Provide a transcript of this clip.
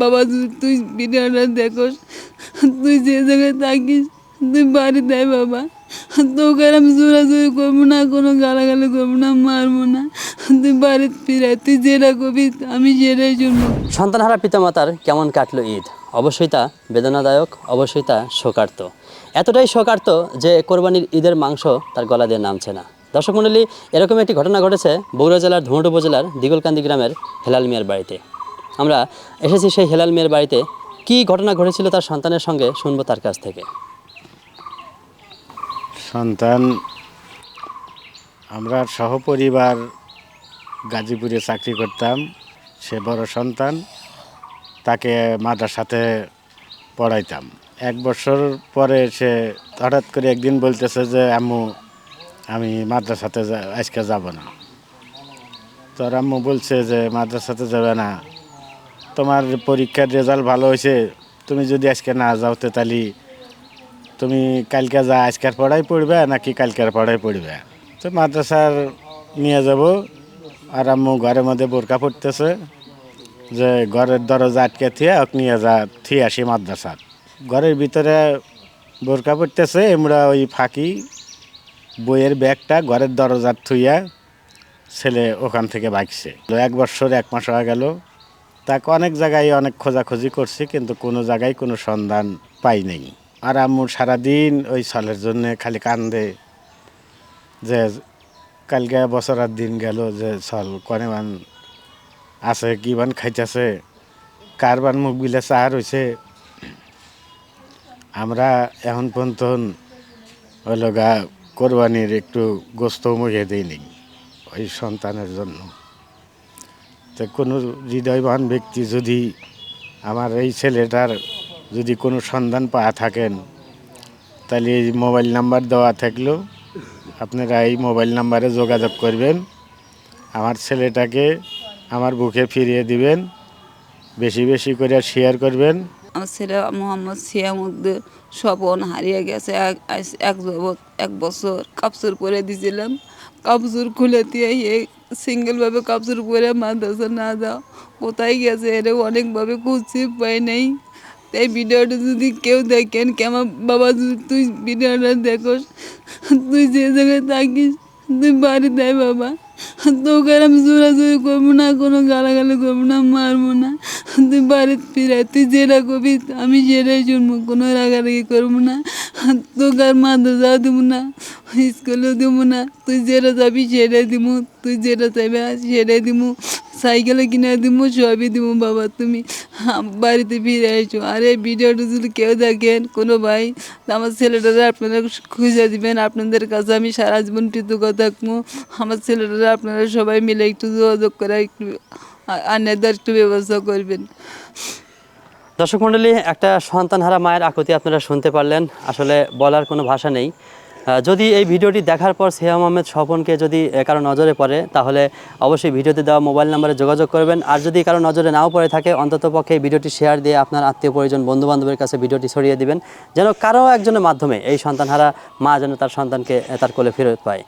বাবা, তুই ভিডিওটা দেখোস। তুই যে জায়গায় থাকিস, তুই বাড়ি দেয় বাবা। তোকে আমি জোরাজুরি করব না, কোনো গালাগালি করব না, মারবো না। তুই বাড়িতে ফিরে আয়। তুই যেটা করবি, আমি সেটাই শুনব। সন্তানহারা পিতামাতার কেমন কাটলো ঈদ? অবশ্যই তা বেদনাদায়ক, অবশ্যই তা শোকার্ত। এতটাই শোকার্ত যে কোরবানির ঈদের মাংস তার গলা দিয়ে নামছে না। দর্শক মণ্ডলী, এরকম একটি ঘটনা ঘটেছে বগুড়া জেলার ধুমট উপজেলার দিগলকান্দি গ্রামের হেলাল মিয়ার বাড়িতে। আমরা এসেছি সেই হেলাল মেয়ের বাড়িতে। কী ঘটনা ঘটেছিল তার সন্তানের সঙ্গে শুনব তার কাছ থেকে। সন্তান, আমরা সহপরিবার গাজীপুরে চাকরি করতাম। সে বড় সন্তান, তাকে মাদ্রাসাতে পড়াইতাম। এক বছর পরে সে হঠাৎ করে একদিন বলতেছে যে, আম্মু, আমি মাদ্রাসাতে আজকে যাব না। তোর আম্মু বলছে যে মাদ্রাসাতে যাবে না। তোমার পরীক্ষার রেজাল্ট ভালো হয়েছে, তুমি যদি আজকে না যাও তো তাহলে তুমি কালকে যা আজকের পড়াই পড়বে নাকি কালকের পড়াই পড়বে? তো মাদ্রাসার নিয়ে যাব, আর আম্মু ঘরের মধ্যে বোরকা পড়তেছে যে ঘরের দরজা আটকে থিয়ে ওক নিয়ে যা, থিয়ে আসি মাদ্রাসার। ঘরের ভিতরে বোরকা পড়তেছে আমরা ওই ফাঁকি বইয়ের ব্যাগটা ঘরের দরজার থুইয়া ছেলে ওখান থেকে তো এক বছর, এক মাস হয়ে গেল তাকে অনেক জায়গায় অনেক খোঁজাখুঁজি করছি, কিন্তু কোনো জায়গায় কোনো সন্ধান পাই নাই। আর আম্মু সারাদিন ওই সালের জন্য খালি কান্দে যে কালকে বছরের দিন গেল যে চল কনে মান আছে, কি বান খাইতেছে, কার বান মুখ বিলে চাহার হয়েছে আমরা এখন পর্যন্ত ওই লগা কোরবানির একটু গোস্ত মুখে দিইনি ওই সন্তানের জন্য। তো কোনো হৃদয়বান ব্যক্তি যদি আমার এই ছেলেটার যদি কোনো সন্ধান পাওয়া থাকেন, তাহলে এই মোবাইল নাম্বার দেওয়া থাকল। আপনারা এই মোবাইল নাম্বারে যোগাযোগ করবেন। আমার ছেলেটাকে আমার বুকে ফিরিয়ে দিবেন। বেশি বেশি করে শেয়ার করবেন। আমার ছেলে মোহাম্মদ সিয়ামুদ্দিন স্বপন হারিয়ে গেছে এক এক এক বছর। কাপসুর পরে দিয়েছিলাম কাপসুর খুলে দিয়ে সিঙ্গেলভাবে কাপসুর পরে মাদ্রাসা না যাও। কোথায় গেছে? এর অনেকভাবে খুঁজছি পাই নেই। তাই ভিডিওটা যদি কেউ দেখেন, কি আমার বাবা তুই ভিডিওটা দেখোস, তুই যে জায়গায় থাকিস, তুই বাড়ি দেয় বাবা। তোকে আমি জোরাজুরি করব না, কোনো গালাগালি করব না, মারবো না। তুই বাড়িতে ফিরে আয়। তুই যেটা করবি আমি সেটাই শুনব কোনো রাগারাগি করব না। তোকে আর মাদ্রাসাও দেবো না, স্কুলেও দেবো না। তুই যেটা যাবি সেটাই দিব, তুই যেটা চাইবে সেটাই দিব। সাইকেলে কিনে দিব, সবই দিব বাবা তুমি। বাড়িতে ফিরে এসো আর ভিডিওটা যদি কেউ দেখেন, কোনো ভাই, আমার ছেলেটারা আপনারা খুঁজে দিবেন, আপনাদের কাছে আমি সারা জীবন কৃতজ্ঞ থাকব। আমার ছেলেটারা আপনারা সবাই মিলে একটু যোগাযোগ করে, একটু একটু ব্যবস্থা করবেন। দর্শক মণ্ডলী, একটা সন্তানহারা মায়ের আকুতি আপনারা শুনতে পারলেন। আসলে বলার কোনো ভাষা নেই। যদি এই ভিডিওটি দেখার পর সিয়াম আহমেদ স্বপনকে যদি কারও নজরে পড়ে, তাহলে অবশ্যই ভিডিওতে দেওয়া মোবাইল নাম্বারে যোগাযোগ করবেন। আর যদি কারও নজরে নাও পড়ে থাকে, অন্তত পক্ষে এই ভিডিওটি শেয়ার দিয়ে আপনার আত্মীয় পরিজন বন্ধু বান্ধবের কাছে ভিডিওটি ছড়িয়ে দিবেন। যেন কারও একজনের মাধ্যমে এই সন্তানহারা মা যেন তার সন্তানকে তার কোলে ফেরত পায়।